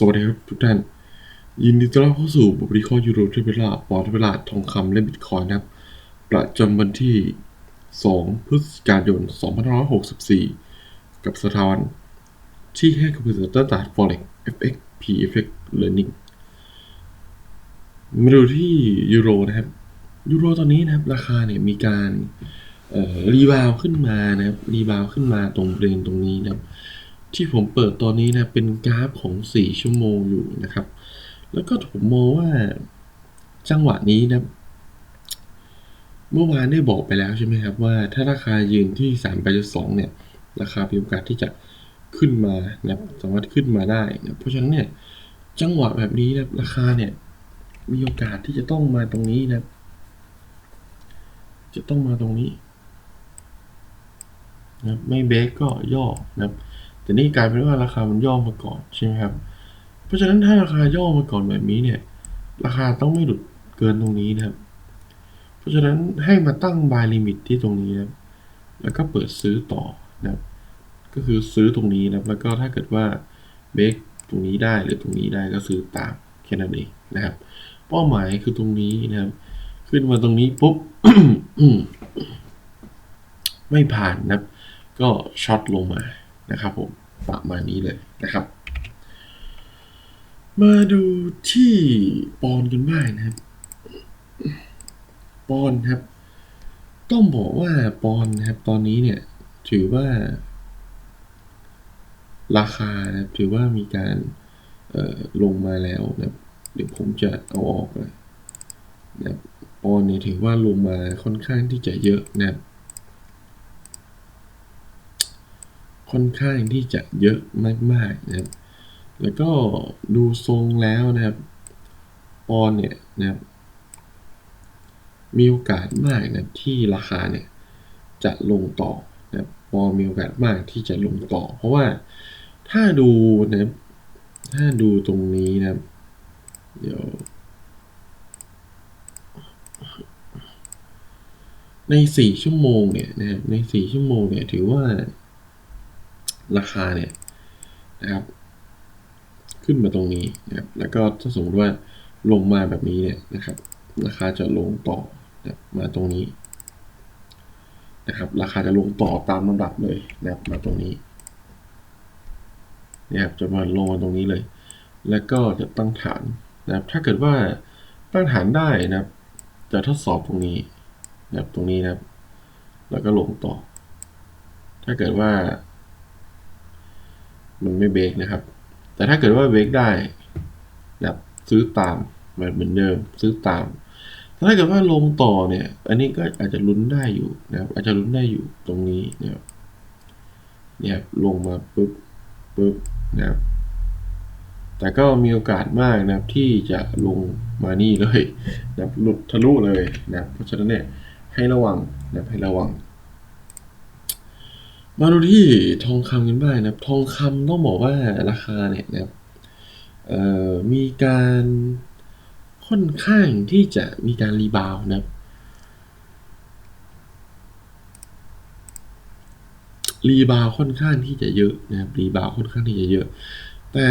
สวัสดีครับทุกท่าน ยินดีต้อนรับเข้าสู่บทวิเคราะห์ยูโรเทเบลาปอนด์เทเบลาทองคำและบิตคอยน์นะครับ ประจำวันที่ 2 พฤศจิกายน 2564 กับสถาบันที่ให้คำปรึกษาด้านตลาด Forex FX PFX Learning มาดูที่ยูโรนะครับ ยูโรตอนนี้นะครับ ราคาเนี่ยมีการรีบาวขึ้นมานะครับ รีบาวขึ้นมาตรงบริเวณตรงนี้นะครับ ที่ผมเปิดตอนนี้นะเป็นกราฟของ 4 ชั่วโมงอยู่นะครับ แล้วก็ผมมองว่าจังหวะนี้นะ เมื่อวานได้บอกไปแล้วใช่ไหมครับว่าถ้าราคายืนที่3 8 2เนี่ย ราคามีโอกาสที่จะขึ้นมานะสามารถขึ้นมาได้นะเพราะฉะนั้นเนี่ยจังหวะแบบนี้นะราคาเนี่ย มีโอกาสที่จะต้องมาตรงนี้นะ จะต้องมาตรงนี้นะไม่เบรกก็ย่อนะครับ แต่นี่กลายเป็นว่าราคามันย่อมาก่อนใช่ไหมครับ เพราะฉะนั้นถ้าราคาย่อมาก่อนแบบนี้เนี่ย ราคาต้องไม่หลุดเกินตรงนี้นะครับ เพราะฉะนั้นให้มาตั้ง buy limit ที่ตรงนี้นะแล้วก็เปิดซื้อต่อนะครับ ก็คือซื้อตรงนี้นะแล้วก็ถ้าเกิดว่าเบรกตรงนี้ได้หรือตรงนี้ได้ก็ซื้อตามแค่นั้นเองนะครับ เป้าหมายคือตรงนี้นะครับ ขึ้นมาตรงนี้ปุ๊บไม่ผ่านนะก็ช็อตลงมา นะครับผมประมาณนี้เลยนะครับ มาดูที่ปอนกันบ้างนะครับ ปอนครับ ต้องบอกว่าปอนนะครับตอนนี้เนี่ย ถือว่า ราคานะครับถือว่ามีการลงมาแล้วนะครับเดี๋ยวผมจะเอาออกนะครับปอนเนี่ยถือว่าลงมาค่อนข้างที่จะเยอะนะครับ ค่อนข้างที่จะเยอะมากๆนะครับ แล้วก็ดูทรงแล้วนะครับปอนเนี่ยนะครับมีโอกาสมากนะที่ราคาเนี่ยจะลงต่อนะครับปอนมีโอกาสมากที่จะลงต่อ เพราะว่าถ้าดูนะถ้าดูตรงนี้นะครับเดี๋ยว ในสี่ชั่วโมงเนี่ยนะครับในสี่ชั่วโมงเนี่ยถือว่า ราคาเนี่ยนะครับ ขึ้นมาตรงนี้นะครับ แล้วก็ถ้าสมมติว่าลงมาแบบนี้เนี่ยนะครับ ราคาจะลงต่อนะมาตรงนี้นะครับ ราคาจะลงต่อตามลำดับเลยนะครับมาตรงนี้นะครับจะมาลงมาตรงนี้เลย แล้วก็จะตั้งฐานนะครับ ถ้าเกิดว่าตั้งฐานได้นะครับ จะทดสอบตรงนี้นะครับตรงนี้นะครับ แล้วก็ลงต่อ ถ้าเกิดว่า มันไม่เบรกนะครับ แต่ถ้าเกิดว่าเบรกได้นะครับซื้อตามแบบเหมือนเดิมซื้อตาม ถ้าเกิดว่าลงต่อเนี่ย อันนี้ก็อาจจะลุ้นได้อยู่นะครับอาจจะลุ้นได้อยู่ตรงนี้นะครับเนี่ยลงมาปุ๊บปุ๊บนะครับแต่ก็มีโอกาสมากนะครับที่จะลงมานี่เลยนะหลุดทะลุเลยนะเพราะฉะนั้นเนี่ยให้ระวังนะให้ระวัง มาดูที่ทองคำกันบ้างนะครับ ทองคำต้องบอกว่าราคาเนี่ยนะครับมีการค่อนข้างที่จะมีการรีบาวด์นะครับ รีบาวด์ค่อนข้างที่จะเยอะนะครับรีบาวด์ค่อนข้างที่จะเยอะ แต่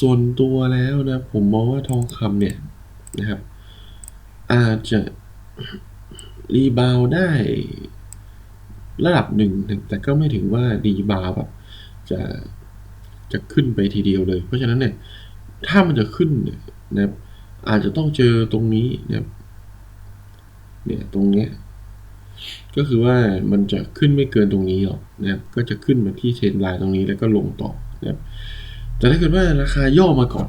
ส่วนตัวแล้วนะผมมองว่าทองคำเนี่ยนะครับ อาจจะรีบาวด์ได้ ระดับหนึ่งแต่ก็ไม่ถึงว่ารีบาวด์แบบจะจะขึ้นไปทีเดียวเลย เพราะฉะนั้นเนี่ยถ้ามันจะขึ้นเนี่ยนะครับอาจจะต้องเจอตรงนี้นะครับเนี่ยตรงเนี้ยก็คือว่ามันจะขึ้นไม่เกินตรงนี้หรอกนะครับก็จะขึ้นมาที่เทรนไลน์ตรงนี้แล้วก็ลงต่อนะครับแต่ถ้าเกิดว่าราคาย่อมาก่อน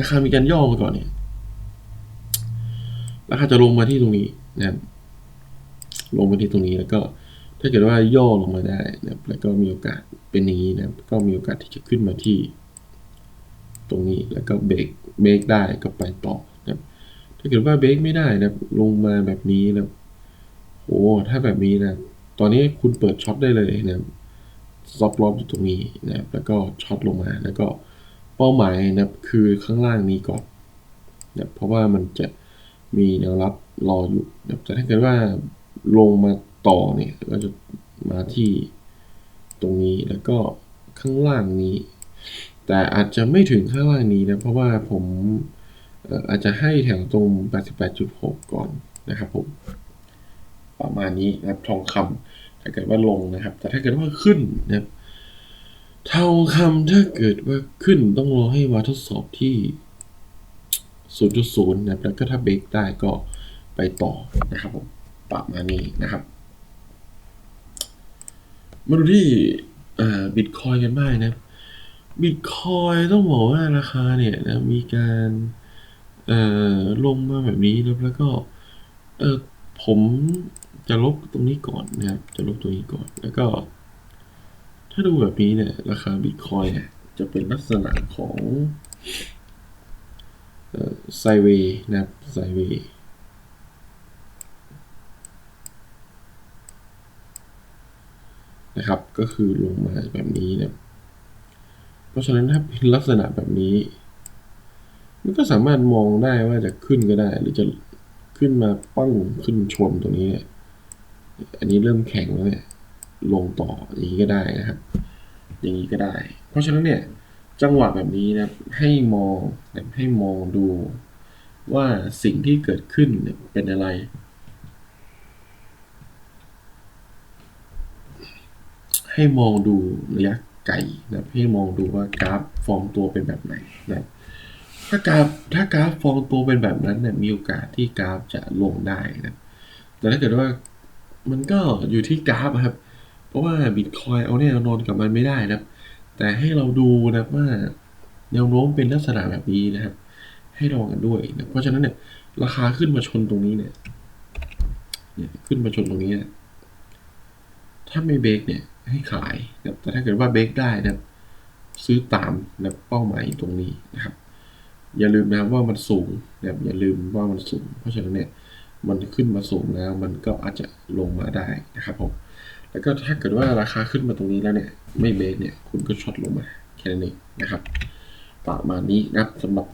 ราคามีการย่อมาก่อนเนี่ยราคาจะลงมาที่ตรงนี้นะครับ ลงมาที่ตรงนี้แล้วก็ถ้าเกิดว่าย่อลงมาได้นะครับแล้วก็มีโอกาสเป็นอย่างนี้นะครับ ก็มีโอกาสที่จะขึ้นมาที่ ตรงนี้แล้วก็เบรกเบรกได้ก็ไปต่อนะครับ ถ้าเกิดว่าเบรกไม่ได้นะครับลงมาแบบนี้นะครับโอ้ถ้าแบบนี้นะตอนนี้คุณเปิดช็อตได้เลยนะครับซอฟล็อกอยู่ตรงนี้นะครับแล้วก็ช็อตลงมาแล้วก็เป้าหมายนะครับคือข้างล่างนี้ก่อนนะเพราะว่ามันจะมีแนวรับรออยู่นะแต่ถ้าเกิดว่า ลงมาต่อเนี่ยก็จะมาที่ตรงนี้แล้วก็ข้างล่างนี้ แต่อาจจะไม่ถึงข้างล่างนี้นะ เพราะว่าผมอาจจะให้แถวตรง 88.6 ก่อนนะครับผม ประมาณนี้นะครับทองคำถ้าเกิดว่าลงนะครับ แต่ถ้าเกิดว่าขึ้นนะครับทองคำถ้าเกิดว่าขึ้นต้องรอให้มาทดสอบที่ 0.0 นะครับแล้วก็ถ้าเบรกได้ก็ไปต่อนะครับผม ประมาณนี้นะครับ มาดูที่บิตคอยกันบ้างนะครับบิตคอยต้องบอกว่าราคาเนี่ยนะมีการลงมาแบบนี้นะแล้วก็ผมจะลบตรงนี้ก่อนนะครับ จะลบตรงนี้ก่อนแล้วก็ ถ้าดูแบบนี้เนี่ย ราคาบิตคอยเนี่ยจะเป็นลักษณะของไซเวย์นะครับไซเวย์ นะครับ ก็คือลงมาแบบนี้นะเพราะฉะนั้นถ้าเป็นลักษณะแบบนี้ มันก็สามารถมองได้ว่าจะขึ้นก็ได้ หรือจะขึ้นมาปั้งขึ้นชนตรงนี้เนี่ยอันนี้เริ่มแข็งแล้วเนี่ยลงต่ออย่างนี้ก็ได้นะครับ อย่างนี้ก็ได้ เพราะฉะนั้นเนี่ยจังหวะแบบนี้นะให้มองให้มองดูว่าสิ่งที่เกิดขึ้นเนเป็นอะไร ให้มองดูระยะไกลนะให้มองดูว่ากราฟฟอร์มตัวเป็นแบบไหนนะถ้ากราฟถ้ากราฟฟอร์มตัวเป็นแบบนั้นเนี่ยมีโอกาสที่กราฟจะลงได้นะแต่ถ้าเกิดว่ามันก็อยู่ที่กราฟครับ เพราะว่าบิตคอยเอาแน่นอนกับมันไม่ได้นะแต่ให้เราดูนะว่าแนวโน้มเป็นลักษณะแบบนี้นะครับ ให้ระวังกันด้วยนะเพราะฉะนั้นเนี่ยราคาขึ้นมาชนตรงนี้เนี่ย เนี่ยขึ้นมาชนตรงนี้นี่ยถ้าไม่เบรกเนี่ย ให้ขายนะแต่ถ้าเกิดว่าเบรกได้นะซื้อตามนะเป้าหมายตรงนี้นะครับ อย่าลืมนะว่ามันสูงนะอย่าลืมว่ามันสูง เพราะฉะนั้นเนี่ยมันขึ้นมาสูงแล้ว มันก็อาจจะลงมาได้นะครับผมแล้วก็ถ้าเกิดว่าราคาขึ้นมาตรงนี้แล้วเนี่ย ไม่เบรกเนี่ยคุณก็ช็อตลงมาแค่นั้นเองนะครับประมาณนี้นะครับสำหรับ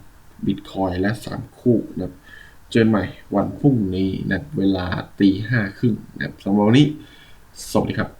บิตคอยและ 3 คู่นะครับเจอกันใหม่วันพรุ่งนี้นะเวลาตีห้าครึ่งนะครับสำหรับวันนี้ สวัสดีครับ